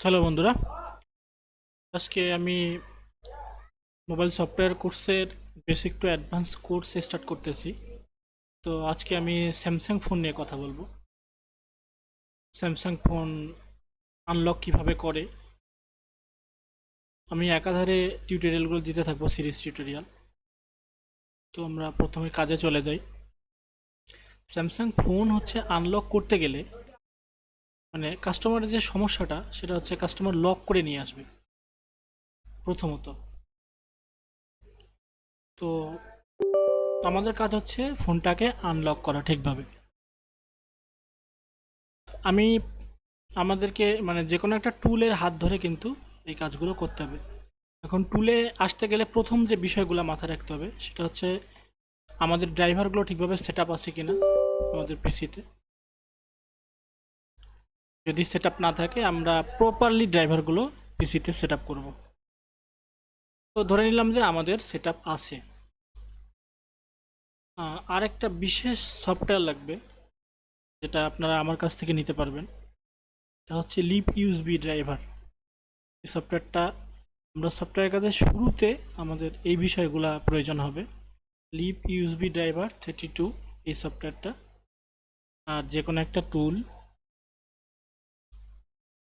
Hello বন্ধুরা। আজকে আমি মোবাইল সফটওয়্যার কোর্সের basic to advance course start করতেছি। তো আজকে আমি স্যামসাং ফোন নিয়ে কথা বলব। স্যামসাং ফোন আনলক কীভাবে করে? আমি একাধারে টিউটোরিয়ালগুলো দিতে থাকব সিরিজ টিউটোরিয়াল তো আমরা প্রথমে কাজে চলে যাই। স্যামসাং ফোন হচ্ছে আনলক করতে গেলে মানে কাস্টমারের যে সমস্যাটা, সেটা হচ্ছে কাস্টমার লক করে নিয়ে আসবে, প্রথমত। তো আমাদের কাজ হচ্ছে ফোনটাকে আনলক করা ঠিকভাবে। আমি, আমাদেরকে মানে যে কোনো একটা টুলের হাত ধরে কিন্তু এই কাজগুলো করতে হবে। এখন টুলে আসতে গেলে প্রথম যে বিষয়গুলো মাথায় রাখতে হবে, সেটা হচ্ছে আমাদের ড্রাইভারগুলো ঠিকভাবে সেট আপ আছে কিনা আমাদের পিসিতে যদি সেট না থাকে, আমরা প্রপারলি ড্রাইভারগুলো পিসিতে সেট আপ করব। তো ধরে নিলাম যে আমাদের সেট আছে। আর একটা বিশেষ সফটওয়্যার লাগবে, যেটা আপনারা আমার কাছ থেকে নিতে পারবেন। এটা হচ্ছে লিপ ইউএসবি ড্রাইভার এই সফটওয়্যারটা আমরা সফটওয়্যার কাজের শুরুতে আমাদের এই বিষয়গুলো প্রয়োজন হবে। লিপ ইউএসবি ড্রাইভার থার্টি টু এই সফটওয়্যারটা আর যে কোনো একটা টুল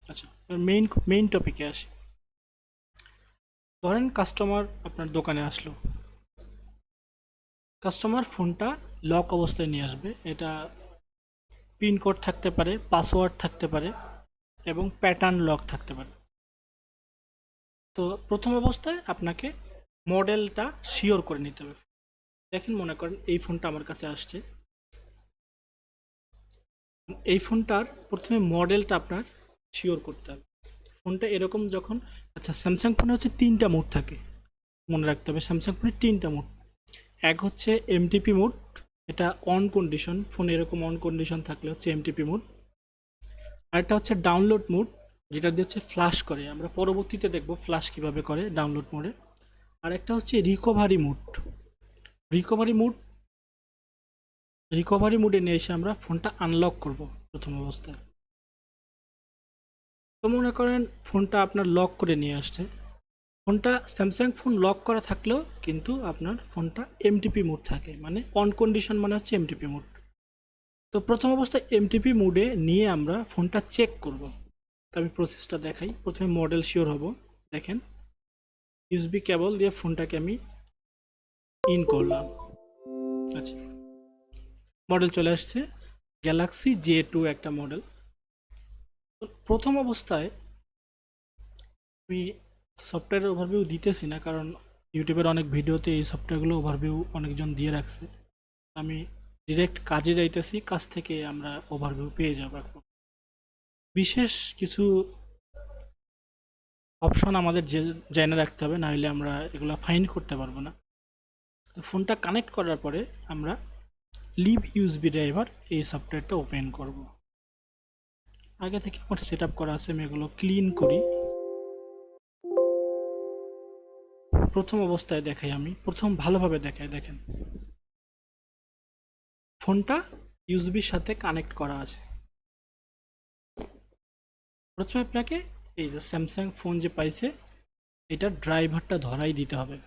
আচ্ছা মেইন মেইন টপিকে আসি। ধরেন কাস্টমার আপনার দোকানে আসলো। কাস্টমার ফোনটা লক অবস্থায় নিয়ে আসবে। এটা পিনকোড থাকতে পারে পাসওয়ার্ড থাকতে পারে এবং প্যাটার্ন লক থাকতে পারে। তো প্রথম অবস্থায় আপনাকে মডেলটা শিওর করে নিতে হবে। দেখেন, মনে করেন এই ফোনটা আমার কাছে আসছে। এই ফোনটার প্রথমে মডেলটা আপনার শিওর করতে হবে। ফোনটা এরকম যখন আচ্ছা স্যামসাং ফোনে হচ্ছে তিনটা মোড থাকে। মনে রাখতে হবে স্যামসাং ফোনে তিনটা মোড এক হচ্ছে এমটিপি মোড এটা অন কন্ডিশন ফোনে এরকম অন কন্ডিশন থাকলে হচ্ছে এমটিপি মোড আরেকটা হচ্ছে ডাউনলোড মোড যেটা দিয়ে হচ্ছে ফ্লাশ করে। আমরা পরবর্তীতে দেখব ফ্লাশ কীভাবে করে ডাউনলোড মোডে আর একটা হচ্ছে recovery mode recovery mode recovery মোডে নিয়ে এসে আমরা ফোনটা আনলক করব প্রথম অবস্থায়। তো মনে করেন ফোনটা আপনার লক করে নিয়ে আসছে। ফোনটা স্যামসাং ফোন লক করা থাকলেও কিন্তু আপনার ফোনটা এমটিপি মোড থাকে মানে অন কন্ডিশন মানে হচ্ছে এমটিপি মোড তো প্রথম অবস্থায় এমটিপি মোডে নিয়ে আমরা ফোনটা চেক করব। তো আমি প্রসেসটা দেখাই, প্রথমে মডেল শিওর হব, দেখেন। ইউসবি কেবল দিয়ে ফোনটাকে আমি ইন করলাম। আচ্ছা। মডেল চলে আসছে গ্যালাক্সি জে টু একটা মডেল প্রথম অবস্থায় আমি সফটওয়্যারের ওভারভিউ দিতেছি না, কারণ ইউটিউবের অনেক ভিডিওতে এই সফটওয়্যারগুলো ওভারভিউ অনেকজন দিয়ে রাখছে। আমি ডিরেক্ট কাজে যাইতেছি, কাজ থেকে আমরা ওভারভিউ পেয়ে যাব এখন। বিশেষ কিছু অপশন আমাদের জেনে রাখতে হবে, নাহলে আমরা এগুলো ফাইন্ড করতে পারব না। তো ফোনটা কানেক্ট করার পরে আমরা লিভ ইউএসবি ড্রাইভার এই সফটওয়্যারটা ওপেন করব। আগে থেকে আমার সেট করা আছে, আমি এগুলো ক্লিন করি। প্রথম অবস্থায় দেখাই আমি, প্রথম ভালোভাবে দেখাই, দেখেন। ফোনটা ইউএসবির সাথে কানেক্ট করা আছে। প্রথমে আপনাকে এই যে স্যামসাং ফোন যে পাইছে এটা ড্রাইভারটা ধরাই দিতে হবে।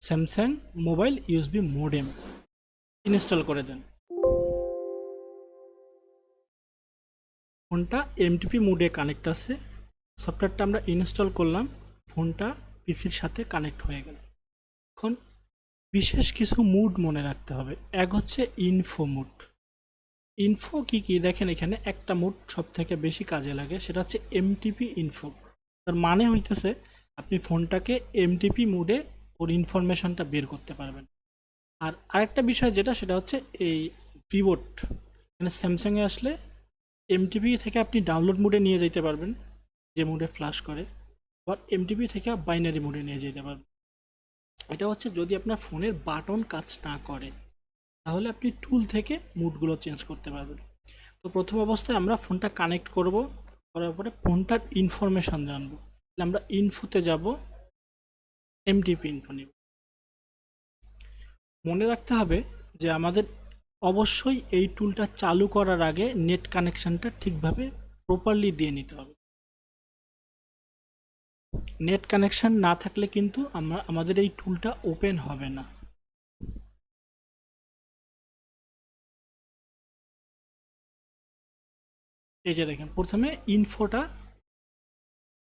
Samsung mobile USB modem install করে দেন। ফোনটা এমটিপি মোডে কানেক্ট আছে। সফটওয়্যারটা আমরা ইনস্টল করলাম, ফোনটা পিসির সাথে কানেক্ট হয়ে গেল। এখন বিশেষ কিছু মুড মনে রাখতে হবে। এক হচ্ছে ইনফো মুড ইনফো কি কি? দেখেন এখানে একটা মুড সব থেকে বেশি কাজে লাগে, সেটা হচ্ছে এমটিপি ইনফো তার মানে হইতেছে আপনি ফোনটাকে এমটিপি মুডে ওর ইনফরমেশনটা বের করতে পারবেন। আর আরেকটা বিষয় যেটা, সেটা হচ্ছে এই পিবোর্ড মানে স্যামসাংয়ে আসলে এমটিপি থেকে আপনি ডাউনলোড মোডে নিয়ে যেতে পারবেন, যে মোডে ফ্লাশ করে আবার এমটিপি থেকে বাইনারি মোডে নিয়ে যেতে পারবেন। এটা হচ্ছে যদি আপনার ফোনের বাটন কাজ না করে, তাহলে আপনি টুল থেকে মুডগুলো চেঞ্জ করতে পারবেন। তো প্রথম অবস্থায় আমরা ফোনটা কানেক্ট করব, করার পরে ফোনটার ইনফরমেশন জানব। আমরা ইনফোতে যাব এমটিপি ইনফো নিব মনে রাখতে হবে যে আমাদের অবশ্যই এই টুলটা চালু করার আগে নেট কানেকশানটা ঠিকভাবে প্রপারলি দিয়ে নিতে হবে। নেট কানেকশান না থাকলে কিন্তু আমরা, আমাদের এই টুলটা ওপেন হবে না। এই যে দেখেন, প্রথমে ইনফোটা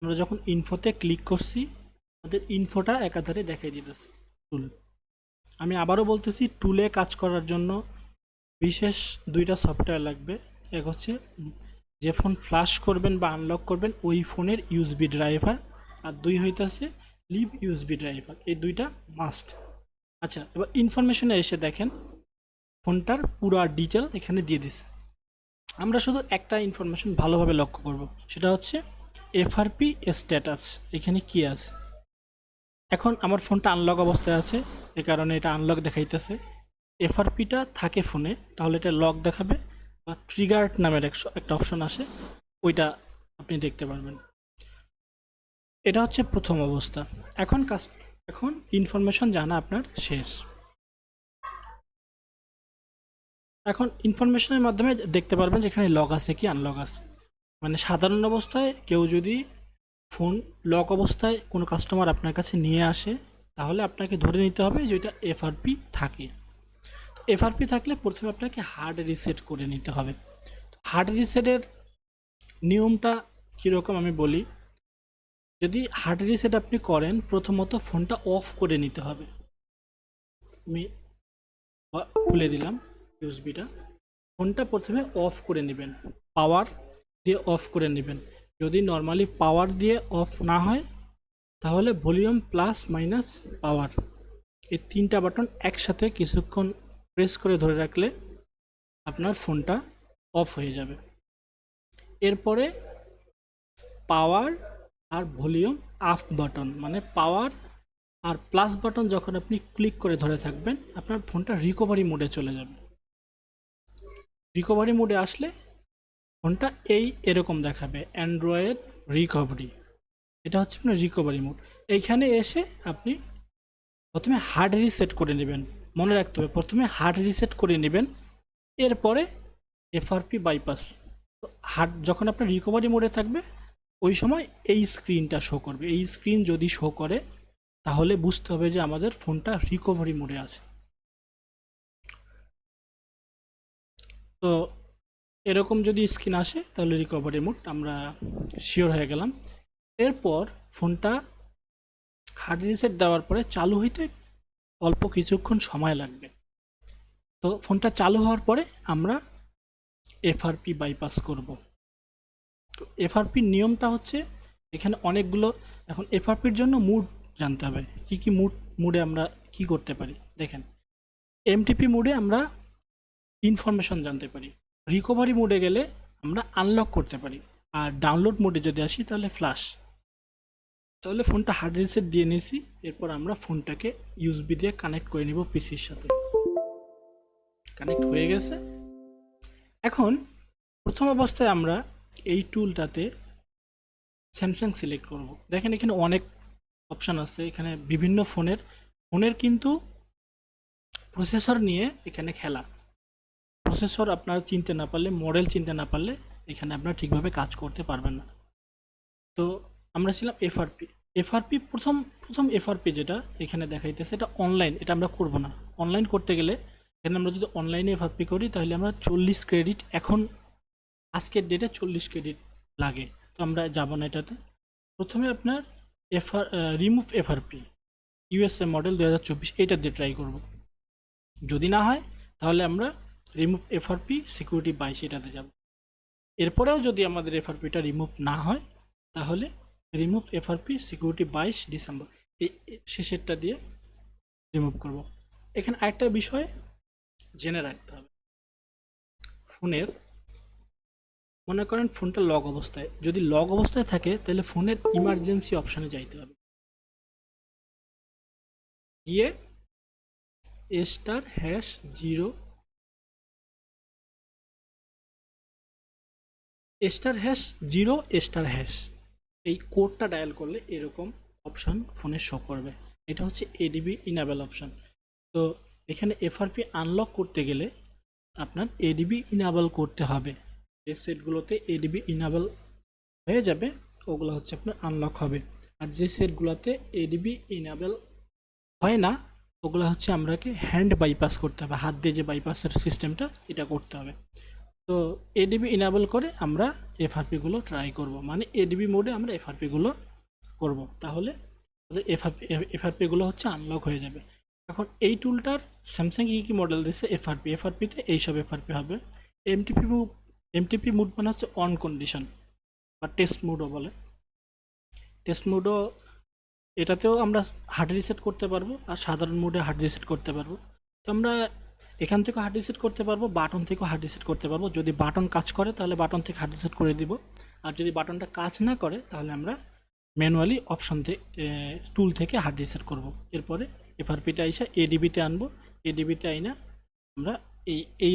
আমরা যখন ইনফোতে ক্লিক করছি, আমাদের ইনফোটা একাধারে দেখাই দিতেছে টুল আমি আবারও বলতেছি টুলে কাজ করার জন্য বিশেষ দুইটা সফটওয়্যার লাগবে। এক হচ্ছে যে ফোন ফ্লাশ করবেন বা আনলক করবেন ওই ফোনের ইউএসবি ড্রাইভার আর দুই হইতেছে লিভ ইউএসবি ড্রাইভার এই দুইটা মাস্ট আচ্ছা এবার ইনফরমেশনে এসে দেখেন ফোনটার পুরো ডিটেল এখানে দিয়ে দিছে। আমরা শুধু একটা ইনফরমেশন ভালোভাবে লক্ষ্য করব, সেটা হচ্ছে এফআরপি স্ট্যাটাস এখানে কি আছে? এখন আমার ফোনটা আনলক অবস্থায় আছে, এ কারণে এটা আনলক দেখাইতেছে। এফআরপিটা থাকে ফোনে, তাহলে এটা লক দেখাবে বা ট্রিগার্ড নামের এক- একটা অপশন আসে, ওইটা আপনি দেখতে পারবেন। এটা হচ্ছে প্রথম অবস্থা। এখন কাজ, এখন ইনফরমেশন জানা আপনার শেষ। এখন ইনফরমেশনের মাধ্যমে দেখতে পারবেন যেখানে লক আছে কি আনলক আছে। মানে সাধারণ অবস্থায় কেউ যদি ফোন লক অবস্থায় কোনো কাস্টমার আপনার কাছে নিয়ে আসে, তাহলে আপনাকে ধরে নিতে হবে যে ওইটা এফআরপি থাকে। এফআরপি থাকলে প্রথমে আপনাকে হার্ড রিসেট করে নিতে হবে। হার্ড রিসেটের নিয়মটা কীরকম আমি বলি? যদি হার্ড রিসেট আপনি করেন, প্রথমত ফোনটা অফ করে নিতে হবে। আমি খুলে দিলাম ইউএসবিটা ফোনটা প্রথমে অফ করে নেবেন। পাওয়ার দিয়ে অফ করে নেবেন। যদি নর্মালি পাওয়ার দিয়ে অফ না হয়, তাহলে ভলিউম প্লাস মাইনাস পাওয়ার এই তিনটা বাটন একসাথে কিছুক্ষণ প্রেস করে ধরে রাখলে আপনার ফোনটা অফ হয়ে যাবে। এরপরে পাওয়ার আর ভলিউম আপ বাটন মানে পাওয়ার আর প্লাস বাটন যখন আপনি ক্লিক করে ধরে থাকবেন, আপনার ফোনটা রিকভারি মোডে চলে যাবে। রিকভারি মোডে আসলে ফোনটা এই এরকম দেখাবে, অ্যান্ড্রয়েড রিকভারি। এটা হচ্ছে আপনার রিকভারি মোড। এইখানে এসে আপনি প্রথমে হার্ড রিসেট করে নেবেন। মনে রাখতে হবে। প্রথমে হার্ড রিসেট করে নেবেন, এরপরে এফআরপি বাইপাস হার্ড যখন আপনার রিকভারি মোডে থাকবে, ওই সময় এই স্ক্রিনটা শো করবে। এই স্ক্রিন যদি শো করে, তাহলে বুঝতে হবে যে আমাদের ফোনটা রিকভারি মোডে আছে। তো এরকম যদি স্ক্রিন আসে, তাহলে রিকভারি মোড আমরা শিওর হয়ে গেলাম। এরপর ফোনটা হার্ড রিসেট দেওয়ার পরে চালু হইতে অল্প কিছুক্ষণ সময় লাগবে। তো ফোনটা চালু হওয়ার পরে আমরা এফআরপি বাইপাস করব। তো এফআরপির নিয়মটা হচ্ছে এখানে অনেকগুলো, এখন এফআরপির জন্য মুড জানতে হবে। কি কি মুড মুডে আমরা কি করতে পারি? দেখেন এমটিপি মুডে আমরা ইনফরমেশন জানতে পারি। রিকভারি মোডে গেলে আমরা আনলক করতে পারি। আর ডাউনলোড মোডে যদি আসি তাহলে ফ্লাশ তাহলে ফোনটা হার্ড রিসেট দিয়ে নিয়েছি। এরপর আমরা ফোনটাকে ইউএসবি দিয়ে কানেক্ট করে নিব পিসির সাথে। কানেক্ট হয়ে গেছে। এখন প্রথম অবস্থায় আমরা এই টুলটাতে স্যামসাং সিলেক্ট করব। দেখেন এখানে অনেক অপশান আছে। এখানে বিভিন্ন ফোনের। ফোনের কিন্তু প্রসেসর নিয়ে এখানে খেলা। প্রসেসর আপনারা চিনতে না পারলে মডেল চিনতে না পারলে এখানে আপনারা ঠিকভাবে কাজ করতে পারবেন না। তো আমরা ছিলাম এফআরপি এফআরপি প্রথম প্রথম এফআরপি যেটা এখানে দেখাইতেছে এটা অনলাইন এটা আমরা করব না। অনলাইন করতে গেলে, এখানে আমরা যদি অনলাইনে এফআরপি করি, তাহলে আমরা চল্লিশ ক্রেডিট এখন আজকের ডেটে চল্লিশ ক্রেডিট লাগে। তো আমরা যাব না এটাতে। প্রথমে আপনার FR remove FRP USA model দু হাজার চব্বিশ এইটা দিয়ে ট্রাই করব। যদি না হয়, তাহলে আমরা রিমুভ এফআরপি সিকিউরিটি বাইশ এটাতে যাব। এরপরেও যদি আমাদের এফআরপিটা রিমুভ না হয়, তাহলে রিমুভ এফআরপি সিকিউরিটি বাইশ ডিসেম্বর এই শেষেরটা দিয়ে রিমুভ করব। এখানে আরেকটা বিষয় জেনে রাখতে হবে। ফোনের, মনে করেন ফোনটা লক অবস্থায়। যদি লক অবস্থায় থাকে, তাহলে ফোনের ইমার্জেন্সি অপশানে যাইতে হবে। গিয়ে star hash zero star hash zero star hash এই কোডটা ডায়াল করলে এরকম অপশন ফোনে শো করবে। এটা হচ্ছে এডিবি ইনাবেল অপশান তো এখানে এফআরপি আনলক করতে গেলে আপনার এডিবি ইনাবেল করতে হবে। যে সেটগুলোতে এডিবি ইনাবেল হয়ে যাবে, ওগুলো হচ্ছে আপনার আনলক হবে। আর যে সেটগুলোতে এডিবি ইনাবেল হয় না, ওগুলো হচ্ছে আমরাকে হ্যান্ড বাইপাস করতে হবে। হাত দিয়ে যে বাইপাসের সিস্টেমটা এটা করতে হবে। তো এডিবি ইনাবেল করে আমরা এফআরপিগুলো ট্রাই করব। মানে এডিবি মোডে আমরা এফআরপিগুলো করব। তাহলে এফআরপি এফআরপিগুলো হচ্ছে আনলক হয়ে যাবে। এখন এই টুলটার স্যামসাং কী কী মডেল দিচ্ছে এফআরপি এফআরপিতে এইসব এফআরপি হবে। এমটিপি এমটিপি মুড মানে হচ্ছে অন কন্ডিশন বা টেস্ট মুডও বলে। টেস্ট মুডও এটাতেও আমরা হার্ড রিসেট করতে পারব আর সাধারণ মুডে হার্ড রিসেট করতে পারব। তো আমরা এখান থেকেও হার্ড রিসেট করতে পারব, বাটন থেকেও হার্ড রিসেট করতে পারব। যদি বাটন কাজ করে, তাহলে বাটন থেকে হার্ড রিসেট করে দিব। আর যদি বাটনটা কাজ না করে, তাহলে আমরা ম্যানুয়ালি অপশন টুল থেকে হার্ড রিসেট করব। এরপরে এফআরপিতে আইসা এডিবিতে আনব। এডিবিতে আইনা আমরা এই এই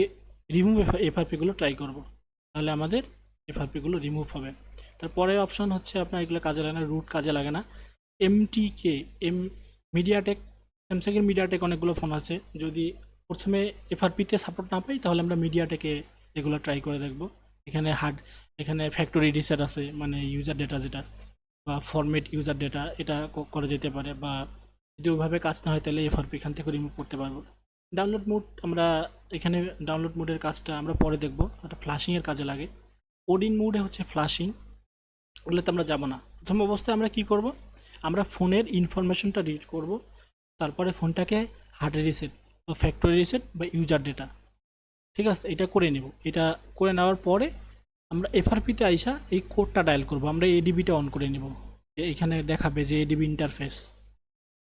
রিমুভ এফআরপিগুলো ট্রাই করব। তাহলে আমাদের এফআরপিগুলো রিমুভ হবে। তারপরে অপশন হচ্ছে আপনার এগুলো কাজে লাগে না রুট কাজে লাগে না। এমটিকে এম মিডিয়াটেক স্যামসাংয়ের মিডিয়াটেক অনেকগুলো ফোন আছে। যদি প্রথমে এফআরপিতে সাপোর্ট না পাই, তাহলে আমরা মিডিয়াটেকে এগুলো ট্রাই করে দেখব। এখানে হার্ড এখানে ফ্যাক্টরি রিসেট আছে মানে ইউজার ডেটা যেটা, বা ফরম্যাট ইউজার ডেটা এটা করা যেতে পারে, বা যদি ওইভাবে কাজ না হয়, তাহলে এফআরপি এখান থেকে রিমুভ করতে পারব। ডাউনলোড মোড আমরা এখানে ডাউনলোড মোডের কাজটা আমরা পরে দেখব এটা ফ্লাশিংয়ের কাজে লাগে। ওডিন মোডে হচ্ছে ফ্লাশিং ওগুলোতে আমরা যাব না। প্রথম অবস্থায় আমরা কি করব? আমরা ফোনের ইনফরমেশনটা রিড করব, তারপরে ফোনটাকে হার্ড রিসেট ফ্যাক্টরি রিসেট বা ইউজার ডেটা ঠিক আছে, এটা করে নেব। এটা করে নেওয়ার পরে আমরা এফআরপিতে আইসা এই কোডটা ডায়াল করব। আমরা এডিবিটা অন করে নেব। এখানে দেখাবে যে এডিবি ইন্টারফেস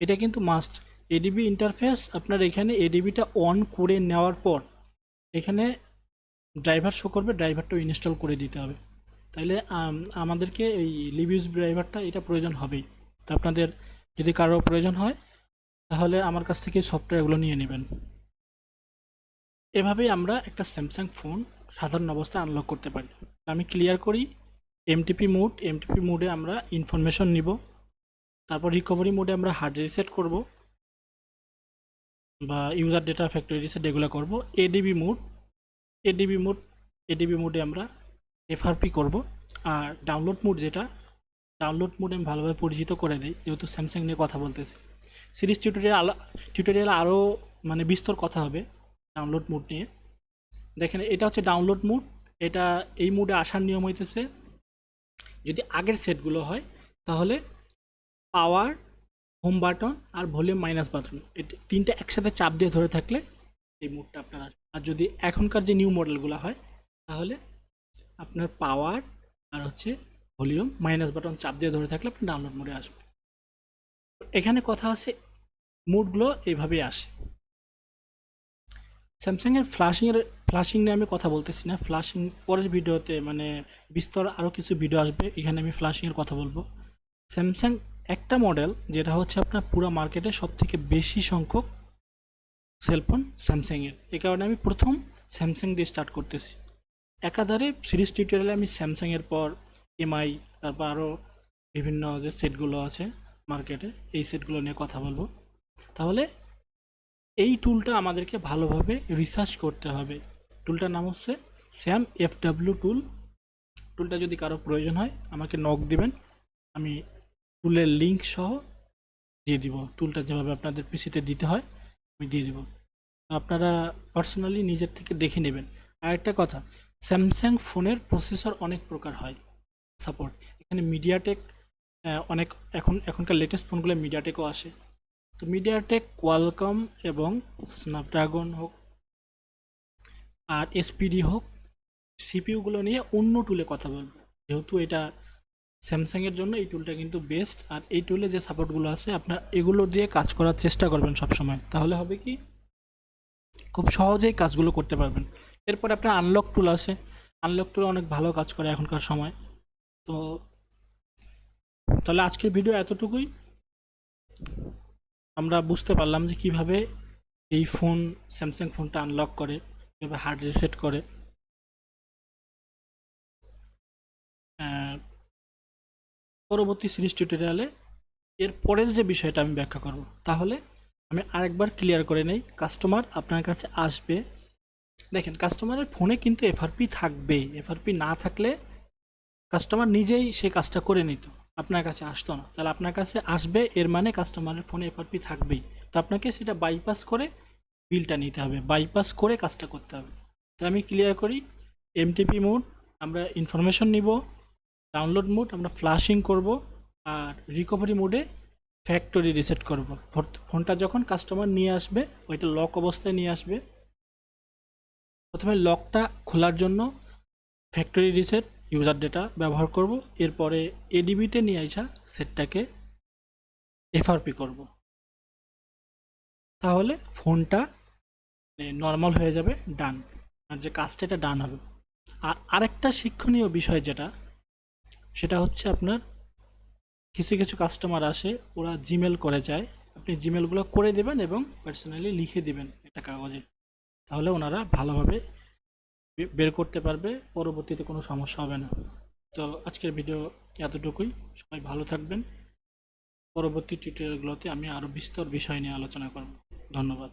এটা কিন্তু মাস্ট এডিবি ইন্টারফেস আপনার এখানে এডিবিটা অন করে নেওয়ার পর এখানে ড্রাইভার শো করবে ড্রাইভারটাও ইনস্টল করে দিতে হবে। তাইলে আমাদেরকে এই লিভিউজ ড্রাইভারটা এটা প্রয়োজন হবেই। তো আপনাদের যদি কারও প্রয়োজন হয় তাহলে আমার কাছ থেকে সফটওয়্যারগুলো নিয়ে নেবেন। এভাবেই আমরা একটা স্যামসাং ফোন সাধারণ অবস্থায় আনলক করতে পারি। আমি ক্লিয়ার করি এমটিপি মোড এমটিপি মোডে আমরা ইনফরমেশন নিব। তারপর রিকভারি মোডে আমরা হার্ড রিসেট করব। বা ইউজার ডেটা ফ্যাক্টরি রিসেট এগুলো করব। ADB mode ADB mode ADB মোডে আমরা এফআরপি করব। আর ডাউনলোড মোড যেটা ডাউনলোড মোড আমি ভালোভাবে পরিচিত করে দিই, যেহেতু স্যামসাং নিয়ে কথা বলতেছি। সিরিজ টিউটোরিয়াল টিউটোরিয়াল আরও মানে বিস্তর কথা হবে ডাউনলোড মুড নিয়ে। দেখেন, এটা হচ্ছে ডাউনলোড মুড এটা এই মুডে আসার নিয়ম হইতেছে, যদি আগের সেটগুলো হয়, তাহলে পাওয়ার হোম বাটন আর ভলিউম মাইনাস বাটন এটা তিনটা একসাথে চাপ দিয়ে ধরে থাকলে এই মুডটা আপনার আসবে। আর যদি এখনকার যে নিউ মডেলগুলো হয়, তাহলে আপনার পাওয়ার আর হচ্ছে ভলিউম মাইনাস বাটন চাপ দিয়ে ধরে থাকলে আপনি ডাউনলোড মোডে আসবে এখানে কথা আছে মুডগুলো এইভাবেই আসে। স্যামসাংয়ের ফ্লাশিংয়ের ফ্লাশিং নিয়ে আমি কথা বলতেছি না। ফ্লাশিং পরের ভিডিওতে মানে বিস্তর আরও কিছু ভিডিও আসবে, এখানে আমি ফ্লাশিংয়ের কথা বলব। স্যামসাং একটা মডেল যেটা হচ্ছে আপনার পুরো মার্কেটে সব থেকে বেশি সংখ্যক সেলফোন স্যামসাংয়ের এই কারণে আমি প্রথম স্যামসাং দিয়ে স্টার্ট করতেছি। একাধারে সিরিজ টিউটোরিয়ালে আমি স্যামসাংয়ের পর এমআই তারপর আরও বিভিন্ন যে সেটগুলো আছে মার্কেটে এই সেটগুলো নিয়ে কথা বলব। তাহলে এই টুলটা আমাদেরকে ভালোভাবে রিসার্চ করতে হবে। টুলটার নাম হচ্ছে স্যাম এফ ডাব্লিউ টুল টুলটা যদি কারও প্রয়োজন হয়, আমাকে নক দিবেন। আমি টুলের লিঙ্ক সহ দিয়ে দিব। টুলটা যেভাবে আপনাদের পিসিতে দিতে হয়, আমি দিয়ে দিব। আপনারা পার্সোনালি নিজের থেকে দেখে নেবেন। আর একটা কথা স্যামসাং ফোনের প্রসেসর অনেক প্রকার হয় সাপোর্ট এখানে মিডিয়াটেক অনেক এখন, এখনকার লেটেস্ট ফোনগুলো মিডিয়াটেকও আসে। তো মিডিয়াটেক কোয়ালকম এবং স্ন্যাপড্রাগন হোক আর এসপিডি হোক সিপিউগুলো নিয়ে অন্য টুলে কথা বলব। যেহেতু এটা স্যামসাংয়ের জন্য এই টুলটা কিন্তু বেস্ট আর এই টুলে যে সাপোর্টগুলো আছে, আপনার এগুলো দিয়ে কাজ করার চেষ্টা করবেন সবসময়। তাহলে হবে কি? খুব সহজেই কাজগুলো করতে পারবেন। এরপর আপনার আনলক টুল আছে। আনলক টুল অনেক ভালো কাজ করে এখনকার সময়। তো তাহলে আজকের ভিডিও এতটুকুই। আমরা বুঝতে পারলাম যে কীভাবে এই ফোন স্যামসাং ফোনটা আনলক করে, কীভাবে হার্ড রিসেট করে। পরবর্তী সিরিজ টিউটোরিয়ালে এর পরের যে বিষয়টা আমি ব্যাখ্যা করব, তাহলে আমি আরেকবার ক্লিয়ার করে নেই। কাস্টমার আপনার কাছে আসবে। দেখেন কাস্টমারের ফোনে কিন্তু এফআরপি থাকবেই। এফআরপি না থাকলে কাস্টমার নিজেই সেই কাজটা করে নিত। আপনার কাছে আসতো না। তাহলে আপনার কাছে আসবে, এর মানে কাস্টমারের ফোনে এফআরপি থাকবেই। তো আপনাকে সেটা বাইপাস করে বিলটা নিতে হবে। বাইপাস করে কাজটা করতে হবে। তো আমি ক্লিয়ার করি এমটিপি মোড আমরা ইনফরমেশন নিব ডাউনলোড মোড আমরা ফ্লাশিং করব, আর রিকভারি মোডে ফ্যাক্টরি রিসেট করব। ফোনটা যখন কাস্টমার নিয়ে আসবে, ওইটা লক অবস্থায় নিয়ে আসবে। প্রথমে লকটা খোলার জন্য ফ্যাক্টরি রিসেট ইউজার ডেটা ব্যবহার করব। এরপরে এডিবিতে নিয়ে আসা সেটটাকে এফআরপি করব। তাহলে ফোনটা নর্মাল হয়ে যাবে ডান আর যে কাজটা, এটা ডান হবে। আর আরেকটা শিক্ষণীয় বিষয় যেটা, সেটা হচ্ছে আপনার কিছু কিছু কাস্টমার আসে, ওরা জিমেল করে যায়। আপনি জিমেলগুলো করে দেবেন এবং পার্সোনালি লিখে দেবেন একটা কাগজে। তাহলে ওনারা ভালোভাবে বের করতে পারবে, পরবর্তীতে কোনো সমস্যা হবে না। তো আজকের ভিডিও এতটুকুই। সবাই ভালো থাকবেন। পরবর্তী টিউটোরিয়ালগুলোতে আমি আরও বিস্তর বিষয় নিয়ে আলোচনা করব। ধন্যবাদ।